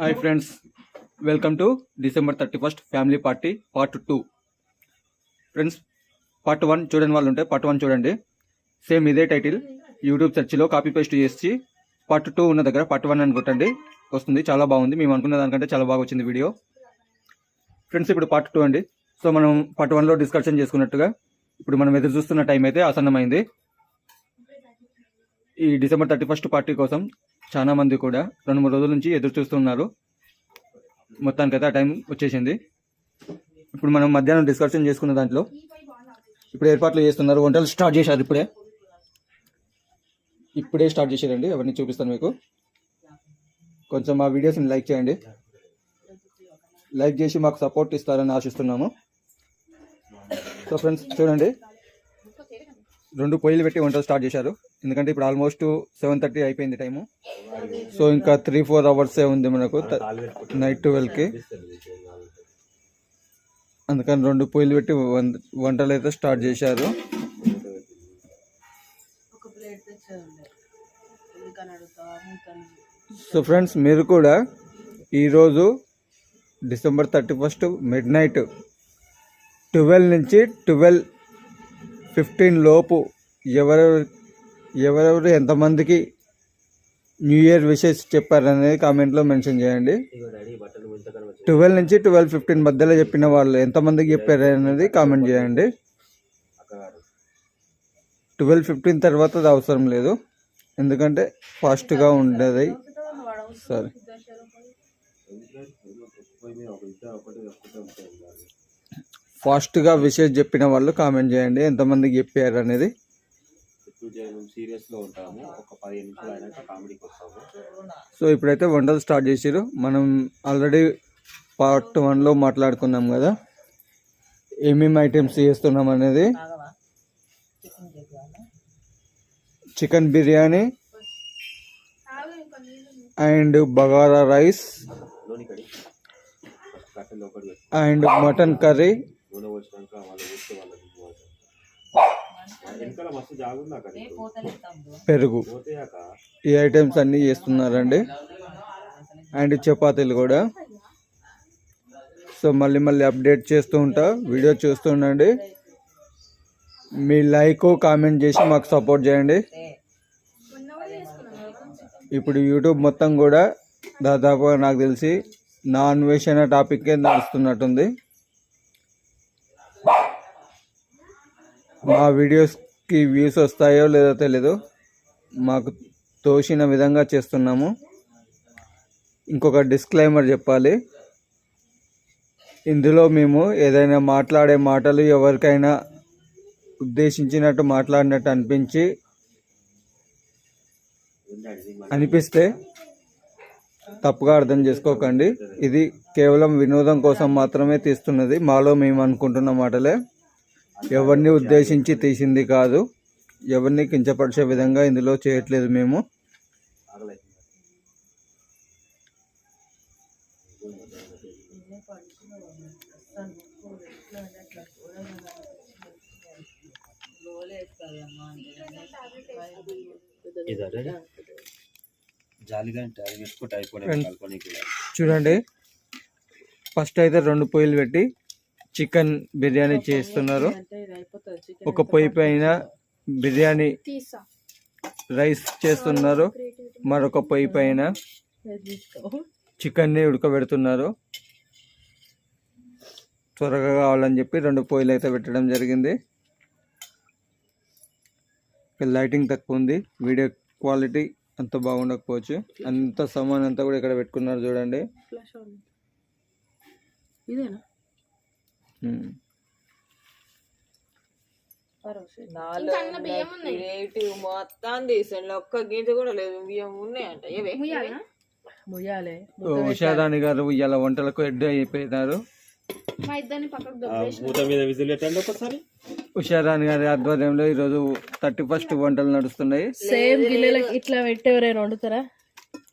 Hi friends welcome to December thirty first family party part two friends part one చూడని వాళ్ళు ఉంటే part one చూడండి. Same ఇదే title YouTube సెర్చ్లో copy paste చేసి పార్ట్ టూ ఉన్న దగ్గర పార్ట్ వన్ అని కొట్టండి. వస్తుంది చాలా బాగుంది. మేము అనుకున్న దానికంటే చాలా బాగా వచ్చింది వీడియో ఫ్రెండ్స్ ఇప్పుడు పార్ట్ టూ అండి. సో మనం పార్ట్ వన్లో డిస్కషన్ చేసుకున్నట్టుగా ఇప్పుడు మనం ఎదురు చూస్తున్న టైం అయితే ఆసన్నమైంది. ఈ డిసెంబర్ థర్టీ ఫస్ట్ పార్టీ కోసం చాలా మంది కూడా రెండు మూడు రోజుల నుంచి ఎదురు చూస్తున్నారు. మొత్తానికైతే ఆ టైం వచ్చేసింది. ఇప్పుడు మనం మధ్యాహ్నం డిస్కషన్ చేసుకున్న దాంట్లో ఇప్పుడు ఏర్పాట్లు చేస్తున్నారు. వంటలు స్టార్ట్ చేశారు ఇప్పుడే. ఇప్పుడే స్టార్ట్ చేశారండి. అవన్నీ చూపిస్తాను మీకు. కొంచెం మా వీడియోస్ని లైక్ చేయండి. లైక్ చేసి మాకు సపోర్ట్ ఇస్తారని ఆశిస్తున్నాము. సో ఫ్రెండ్స్ చూడండి. రెండు పొయ్యిలు పెట్టి వంటలు స్టార్ట్ చేశారు. ఎందుకంటే ఇప్పుడు ఆల్మోస్ట్ సెవెన్ థర్టీ అయిపోయింది టైము. సో ఇంకా త్రీ ఫోర్ అవర్సే ఉంది మనకు నైట్ ట్వెల్వ్కి. అందుకని రెండు పొయ్యిలు పెట్టి వంటలు అయితే స్టార్ట్ చేశారు. సో ఫ్రెండ్స్ మీరు కూడా ఈరోజు December thirty first midnight twelve నుంచి ట్వెల్వ్ ఫిఫ్టీన్ లోపు ఎవరెవరు ఎవరెవరు ఎంతమందికి న్యూ ఇయర్ విషెస్ చెప్పారనేది కామెంట్లో మెన్షన్ చేయండి. ట్వెల్వ్ నుంచి ట్వెల్వ్ ఫిఫ్టీన్ మధ్యలో చెప్పిన వాళ్ళు ఎంతమందికి చెప్పారు అనేది కామెంట్ చేయండి. ట్వెల్వ్ ఫిఫ్టీన్ తర్వాత అది అవసరం లేదు. ఎందుకంటే ఫాస్ట్గా ఉండేది. సరే ఫాస్ట్గా విషెస్ చెప్పిన వాళ్ళు కామెంట్ చేయండి. ఎంతమందికి చెప్పారు అనేది సీరియస్లో ఉంటాము. ఒక పదిహేను నిమిషాలు అయినాక కామెడీకి వస్తాము. సో ఇప్పుడైతే వంటలు స్టార్ట్ చేసారు మనం ఆల్రెడీ పార్ట్ వన్లో మాట్లాడుకున్నాం కదా. ఏమేమి ఐటమ్స్ చేస్తున్నాం అనేది? Chicken biryani and bagara rice. And mutton curry. పెరుగు. పోతేయాక ఈ ఐటమ్స్ అన్నీ చేస్తున్నారండి. అండ్ చపాతీలు కూడా. సో మళ్ళీ మళ్ళీ అప్డేట్ చేస్తూ ఉంటా. వీడియో చూస్తూ ఉండండి. మీ లైక్ కామెంట్ చేసి మాకు సపోర్ట్ చేయండి. ఇప్పుడు యూట్యూబ్ మొత్తం కూడా దాదాపుగా నాకు తెలిసి నాన్ వెజ్ అనే టాపిక్కే నడుస్తున్నట్టుంది. మా వీడియోస్కి వ్యూస్ వస్తాయో లేదో తెలీదు. మాకు తోచిన విధంగా చేస్తున్నాము. ఇంకొక డిస్క్లైమర్ చెప్పాలి. ఇందులో మేము ఏదైనా మాట్లాడే మాటలు ఎవరికైనా ఉద్దేశించినట్టు మాట్లాడినట్టు అనిపించి అనిపిస్తే తప్పుగా అర్థం చేసుకోకండి. ఇది కేవలం వినోదం కోసం మాత్రమే తీస్తున్నది. మాలో మేము అనుకుంటున్న మాటలే. ఎవరిని ఉద్దేశించి తీసింది కాదు. ఎవరిని కించపరిచే విధంగా ఇందులో చేయట్లేదు మేము. చూడండి. ఫస్ట్ అయితే రెండు పొయ్యిలు పెట్టి చికెన్ బిర్యానీ చేస్తున్నారు. ఒక పొయ్యి పైన బిర్యానీ రైస్ చేస్తున్నారు. మరొక పొయ్యి పైన చికెన్ని ఉడకబెడుతున్నారు. త్వరగా కావాలని చెప్పి రెండు పొయ్యిలు అయితే పెట్టడం జరిగింది. లైటింగ్ తక్కువ ఉంది. వీడియో క్వాలిటీ అంత బాగుండకపోవచ్చు. అంత సామాన్ అంతా కూడా ఇక్కడ పెట్టుకున్నారు చూడండి. ఇదేనా. క్రియేటివ్ మొత్తం తీసండి ఒక్క గింజ కూడా లేదు. బియ్యం ఉన్నాయంట. ఏవే? ముయ్యాలే? ఓ, ఉషారాణి గారు ఇవాళ వంటలకు ఎడ్డు అయిపోయినారు. ఉషారాణి గారి ఆధ్వర్యంలో ఈరోజు థర్టీ ఫస్ట్ వంటలు నడుస్తున్నాయి. సేమ్ గిన్నెలకి ఇట్లా పెట్టి ఎవరైనా వండుతారా?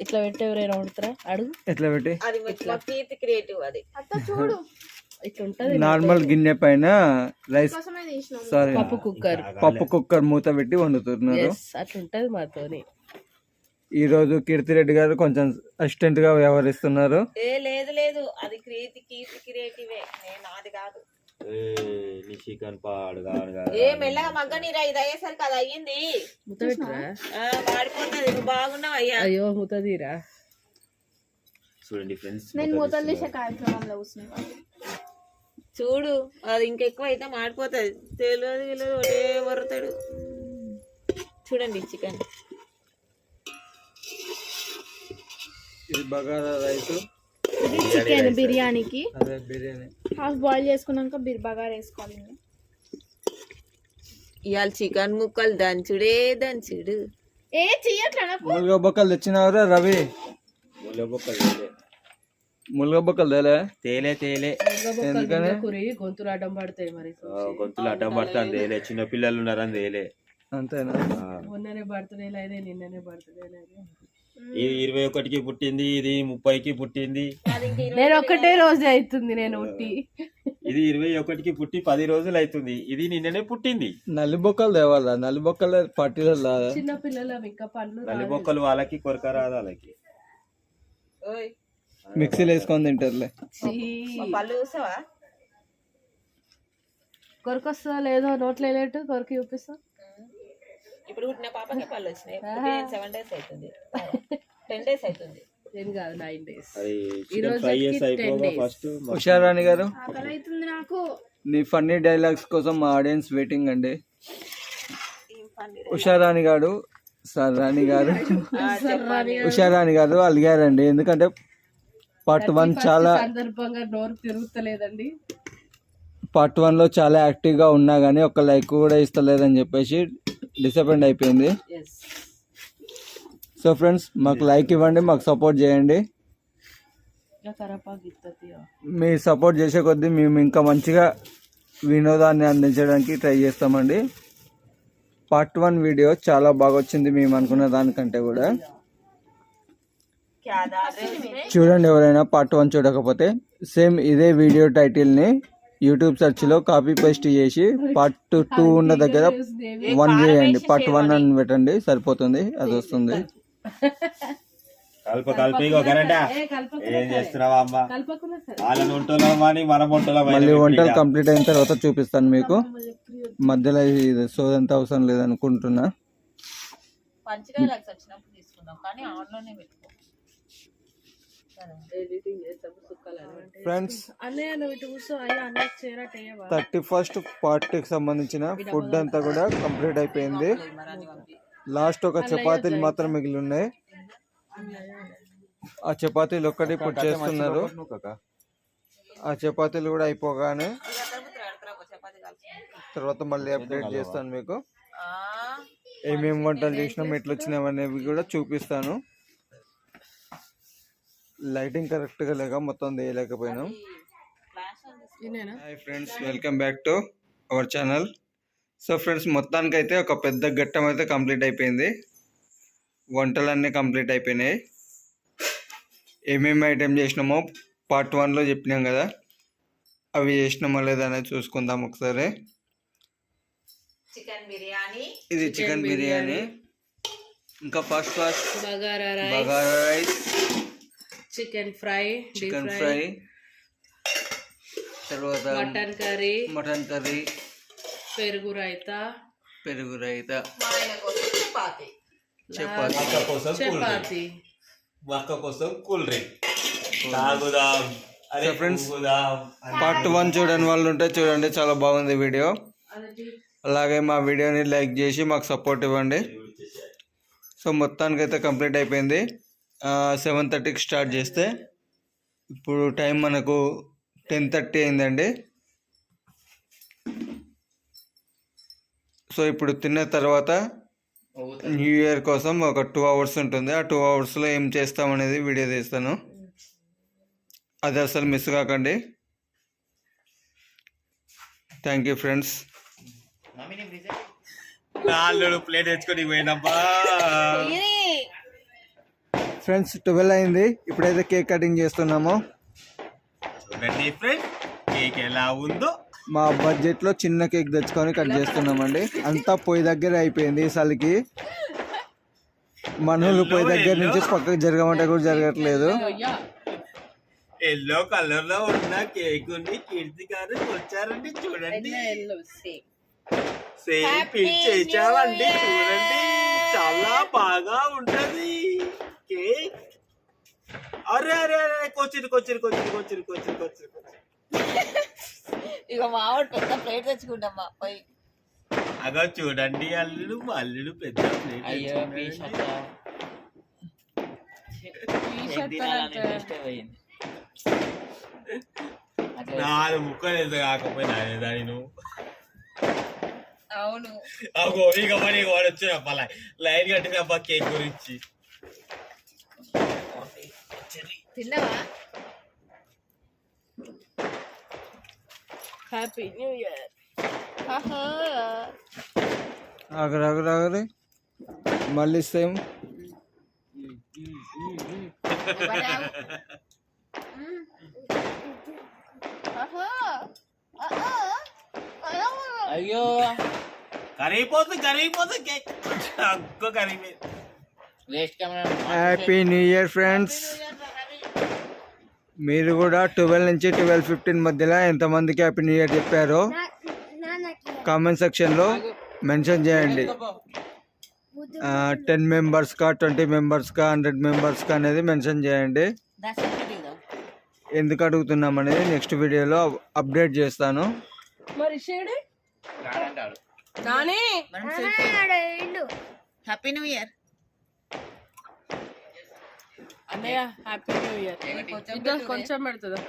ఇట్లా పెట్టి ఎవరైనా వండుతారా? అడుగు. ఎట్లా పెట్టి? అది క్రియేటివ్ అది. ఇట్లా ఉంటది నార్మల్ గిన్నె పైన రైస్ సారీ. పప్పు కుక్కర్. పప్పు కుక్కర్ మూత పెట్టి వండుతున్నారు. ఎస్ అట్లా ఉంటది మాతోని. ఈ రోజు కీర్తిరెడ్డి గారు కొంచెం అసిస్టెంట్గా వ్యవహరిస్తున్నారు. ఏ లేదు లేదు. అది కీర్తి క్రియేటివే. నేను నాది కాదు. ఏ, నీ చికెన్ పాడు కాదు కాదు. ఏ మెల్లగా మగ్గనీరా ఇది అయ్యేసరికి అది అయ్యింది. నువ్వు బాగున్నావు అయ్యా? అయ్యో ముతదీరా చూడండి ఫ్రెండ్స్ నేను మూతలు తీసే కార్యక్రమంలో కూర్చున్నాను చూడు అది ఇంకెక్కువ అయితే మాడిపోతుంది. తెలియదు తెలియదు ఒకటే వరుతాడు. చూడండి చికెన్. ఇది బగారా రైస్. ఇది చికెన్ బిర్యానీకి. అదే బిర్యానీ. హాఫ్ బాయిల్ చేసుకున్నాక బిర్ బగారా వేసుకోవాలి. ఇవాళ చికెన్ ముక్కలు దంచుడే దంచుడు. ఏ చెయ్యట్లా నాకు? ములుగ బొక్కలు తెచ్చినావురా రవి? ముల్లబొక్కలు తేలే. ములుగ బొక్కలు తేలే తేలే. తేలే ఎందుకని? కురి గొంతులు అడ్డం పడతాయి మరి గొంతులు అడ్డం పడతాను తేలే. చిన్న పిల్లలు ఉన్నారని తేలే. అంతేనా? మొన్ననే నిన్ననే ఇది ఇరవై ఒకటికి పుట్టింది ఇది ముప్పైకి పుట్టింది. నేను ఒక్కటే రోజు అవుతుంది నేను ఉట్టి. ఇది ఇరవై ఒకటికి పుట్టి పది రోజులు అవుతుంది ఇది నిన్ననే పుట్టింది. నల్లి బొక్కలు తేవాలా? నల్లి బొక్కలు పట్టీలో రాదా చిన్న పిల్లల ఇంకా పనులు నల్లి బొక్కలు వాళ్ళకి కొరక రాదు వాళ్ళకి. ఓయ్. మిక్సీలో వేసుకొని తింటారులే. మా పళ్ళు చూసావా? కొరకు వస్తుందా లేదో నోట్లో వెళ్ళేట్టు కొరకు చూపిస్తా. ఇప్పుడు పుట్టిన పాపకి పళ్ళు వచ్చినాయి. సెవెన్ డేస్ అవుతుంది. టెన్ డేస్ అవుతుంది. ఏం కాదు నైన్ డేస్ అది ఈ చికెన్ రోజుకి ఫ్రై చేసి 10 అయిపోగా days. ఫస్ట్ ఉషారాణి గారు. నాకు. నీ ఫన్నీ డైలాగ్స్ కోసం మా ఆడియన్స్ వెయిటింగ్ అండి. ఉషారాణి గారు సార్ రాణి గారు. ఉషారాణి గారు అలిగారండి. ఎందుకంటే పార్ట్ వన్ చాలా సందర్భంగా నోరు తిరుగుతలేదండి. పార్ట్ వన్లో చాలా యాక్టివ్గా ఉన్నా గానీ ఒక లైక్ కూడా ఇస్తలేదని చెప్పేసి డిసప్పాయింట్ అయిపోయింది. సో ఫ్రెండ్స్ మాకు లైక్ ఇవ్వండి మాకు సపోర్ట్ చేయండి. మీ సపోర్ట్ చేసే కొద్దీ మేము ఇంకా మంచిగా వినోదాన్ని అందించడానికి ట్రై చేస్తామండి. పార్ట్ వన్ వీడియో చాలా బాగా వచ్చింది మేము అనుకున్న దానికంటే కూడా. చూడండి ఎవరైనా పార్ట్ వన్ చూడకపోతే సేమ్ ఇదే వీడియో టైటిల్ని యూట్యూబ్ సెర్చ్లో కాపీ పేస్ట్ చేసి పార్ట్ టూ ఉన్న దగ్గర వన్ చేయండి. పార్ట్ వన్ అని పెట్టండి సరిపోతుంది అది వస్తుంది. కల్ప కల్ప ఇగో కరెంటా? ఏం చేస్తున్నావా అమ్మ? కలపకున్నా సరే. వాళ్ళని వంటలం అని మనం వంటలం మళ్ళీ వంటలు కంప్లీట్ అయిన తర్వాత చూపిస్తాను మీకు. మధ్యలో ఇది సోదంత అవసరం లేదనుకుంటున్నా. పంచకాయలకు వచ్చినప్పుడు తీసుకుందాం కానీ ఆన్లోనే పెట్టుకో ఎడిటింగ్ చేస్తాము సుక్కలు ఫ్రెండ్స్ అన్నయ్య నువ్వు ఇటు కూర్చో అయ్యా అన్నయ్య చేరట్ అయ్యవా థర్టీ ఫస్ట్ పార్ట్కి సంబంధించిన ఫుడ్ అంతా కూడా కంప్లీట్ అయిపోయింది. లాస్ట్ ఒక చపాతీలు మాత్రం మిగిలి ఉన్నాయి ఆ చపాతీలు ఒక్కటి ఇప్పుడు చేస్తున్నారు. ఆ చపాతీలు కూడా అయిపోగానే. తర్వాత మళ్ళీ అప్డేట్ చేస్తాను మీకు. ఏమేమి వంటలు చేసినాం ఎట్లా వచ్చినాం అనేవి కూడా చూపిస్తాను. లైటింగ్ కరెక్ట్గా లేక మొత్తం తీయలేకపోయినాం. Hi friends welcome back to our channel. So friends మొత్తానికి అయితే ఒక పెద్ద ఘట్టం అయితే కంప్లీట్ అయిపోయింది. వంటలన్నీ కంప్లీట్ అయిపోయినాయి. ఏమేమి ఐటెం చేసినామో పార్ట్ వన్లో చెప్పినాం కదా. అవి చేసినామో లేదా అనేది చూసుకుందాం ఒకసారి. చికెన్ బిర్యానీ. ఇది చికెన్ బిర్యానీ. ఇంకా first first bagara rice. Bagara rice. Chicken fry chicken fry తర్వాత మటన్ కర్రీ మటన్ కర్రీ పెరుగు రైతా పెరుగు రైత. చపాతి. చపాతి. కోసం చపాతి. అక్క కోసం కూల్ డ్రింక్. తాగుదాం. అరే తాగుదాం పార్ట్ వన్ చూడని వాళ్ళు ఉంటే చూడండి చాలా బాగుంది వీడియో అలాగే మా వీడియోని లైక్ చేసి మాకు సపోర్ట్ ఇవ్వండి. సో మొత్తానికి అయితే కంప్లీట్ అయిపోయింది. సెవెన్ థర్టీకి స్టార్ట్ చేస్తే ఇప్పుడు టైం మనకు టెన్ థర్టీ అయిందండి. సో ఇప్పుడు తిన్న తర్వాత న్యూ ఇయర్ కోసం ఒక టూ అవర్స్ ఉంటుంది. ఆ టూ అవర్స్లో ఏం చేస్తాం అనేది వీడియో తీస్తాను. అది అసలు మిస్ కాకండి. థ్యాంక్ యూ ఫ్రెండ్స్ ప్లేట్ తెచ్చుకొని పోయినబ్బా ఫ్రెండ్స్ ట్వెల్వ్ అయింది. ఇప్పుడైతే కేక్ కటింగ్ చేస్తున్నాము. చూడండి కేక్ ఎలా ఉందో. మా బడ్జెట్లో చిన్న కేక్ తెచ్చుకొని కట్ చేస్తున్నామండి. అంతా పొయ్యి దగ్గర అయిపోయింది చలికి మనోళ్ళు పోయి దగ్గర నుంచి పక్కకు జరగమంటే కూడా జరగట్లేదు. ఎల్లో కలర్లో ఉన్న కేక్ని కీర్తి గారు వచ్చారండి చూడండి. సేమ్ పిక్ చేశామండి చూడండి. చాలా బాగా ఉంటది. కేక్ అరే అరే అరే కొచ్చిరు కొచ్చిరు కొచ్చిరు కొచ్చిరు కొచ్చిరు కొచ్చిరు ఇక మావాడు పెద్ద ప్లేట్ తెచ్చుకుంటాం మా పోయి. అగో చూడండి అల్లుడు మా అల్లుడు పెద్ద ప్లేట్ అయ్యో. నాలుగు ముక్కలు ఎంత కాకపోయినా దాని నువ్వు. అవును. అగో ఇక మరి వాడు వచ్చిన పలా లైన్ కట్టిన కేక్ గురించి. తిన్నావా? హ్యాపీ న్యూ ఇయర్ ఆగరు ఆగరు ఆగరు. మళ్ళీ సేమ్. అయ్యో. కరిగిపోతుంది కరిగిపోతుంది కేక్ అగ్గో కరిగిపోయింది. Waste happy new year friends మీరు కూడా ట్వెల్వ్ నుంచి ట్వెల్వ్ ఫిఫ్టీన్ మధ్యలో ఎంతమందికి హ్యాపీ న్యూ ఇయర్ చెప్పారో కామెంట్ సెక్షన్లో మెన్షన్ చేయండి. టెన్ మెంబర్స్కా ట్వంటీ మెంబర్స్కా హండ్రెడ్ మెంబర్స్కా అనేది మెన్షన్ చేయండి. ఎందుకు అడుగుతున్నాం అనేది నెక్స్ట్ వీడియోలో అప్డేట్ చేస్తాను. మరి షేడ్? నాని? హ్యాపీ న్యూ ఇయర్ అన్నయ్య హ్యాపీ న్యూ ఇయర్ ఇద్దా కొంచెం పెడుతుందా?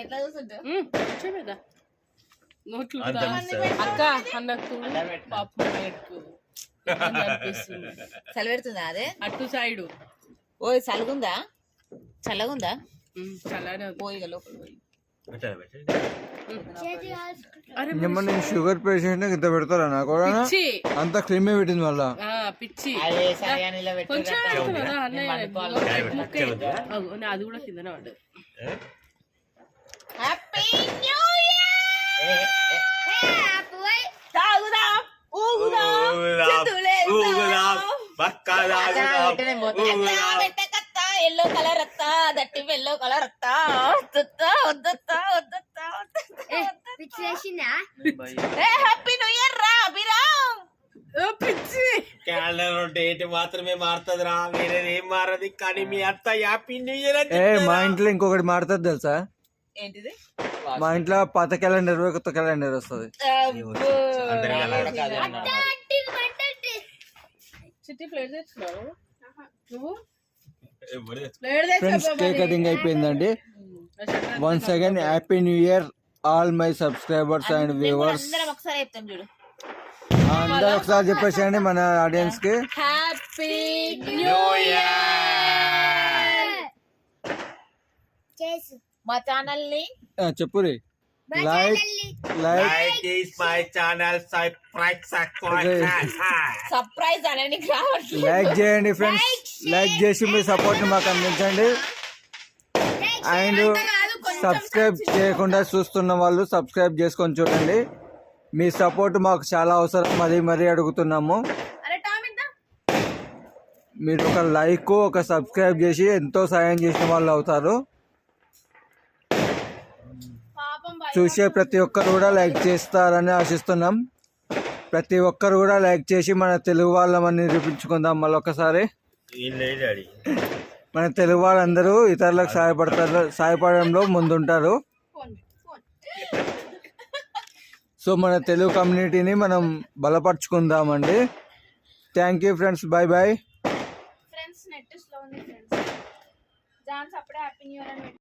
ఎట్లా చూస్తుంటా ఉమ్, కొంచెం పెడదా నోట్లు అంత మిస్ అక్క అన్నకు పాపం పెట్టుకు ఇబ్బంది అనిపిస్తుంది చలి పెడుతుందా అదే? అటు సైడు. ఓయ్ చల్లగుందా? చల్లగుందా చల్లనే. పోయి లోపల పోయి. నేను షుగర్ పేషెంట్ ఇంత పెడతారా నాకు కూడా? పిచ్చి. అంత క్రీమే పెట్టింది మళ్ళా. ఆ, పిచ్చి. అదే కొంచెం కూడా కిందనే పడ్డది ఎల్లో కలర్ అత్త. దట్టి ఎల్లో కలర్ అత్త. వద్దత్త హ్యాపీ న్యూ ఇయర్ రా అభిరామ్ ఓ, పిచ్చి! క్యాలెండర్ డేట్ మాత్రమే మారుతుంది రా వేరేది ఏం మారది. కానీ మీ అత్త హ్యాపీ న్యూ ఇయర్ అని ఏ చెప్తారా? మా ఇంట్లో ఇంకొకటి మారుతుంది తెలుసా? ఏంటిది? మా ఇంట్లో పాత క్యాలెండర్ కొత్త క్యాలెండర్ వస్తుంది. అందరికీ అలాగే. చిట్టి ప్లేట్ తెచ్చుకున్నావు? నువ్వు? ఎవరు తెచ్చు- ప్లేట్ ఫ్రెండ్స్ కేక్ కటింగ్ అయిపోయిందండి. Once again happy new year all my subscribers and viewers. అందరం ఒకసారి చెప్తాం చూడు. అందరూ ఒకసారి చెప్పేసేయండి మన ఆడియన్స్కి హ్యాపీ న్యూ ఇయర్ మా ఛానల్ని ఆ, చెప్పురి like like this my channel subscribe subscribe surprise అనేది లైక్ చేయండి ఫ్రెండ్స్ లైక్ చేసి మీ సపోర్ట్ మాకు అందించండి. అండ్ సబ్స్క్రైబ్ చేయకుండా చూస్తున్న వాళ్ళు సబ్స్క్రైబ్ చేసుకొని చూడండి. మీ సపోర్ట్ మాకు చాలా అవసరం మరీ మరీ అడుగుతున్నాము. మీరు ఒక లైక్ ఒక సబ్స్క్రైబ్ చేసి ఎంతో సాయం చేసిన వాళ్ళు అవుతారు. చూసే ప్రతి ఒక్కరు కూడా లైక్ చేస్తారని ఆశిస్తున్నాం. ప్రతి ఒక్కరు కూడా లైక్ చేసి మన తెలుగు వాళ్ళమని నిరూపించుకుందాం మళ్ళొకసారి డాడీ. మన తెలుగు వాళ్ళందరూ ఇతరులకు సహాయపడతారు సహాయపడడంలో ముందుంటారు. సో మన తెలుగు కమ్యూనిటీని మనం బలపరుచుకుందామండి. Thank you friends bye bye friends net slow ఉంది ఫ్రెండ్స్. అప్పుడే హ్యాపీ న్యూ ఇయర్ అని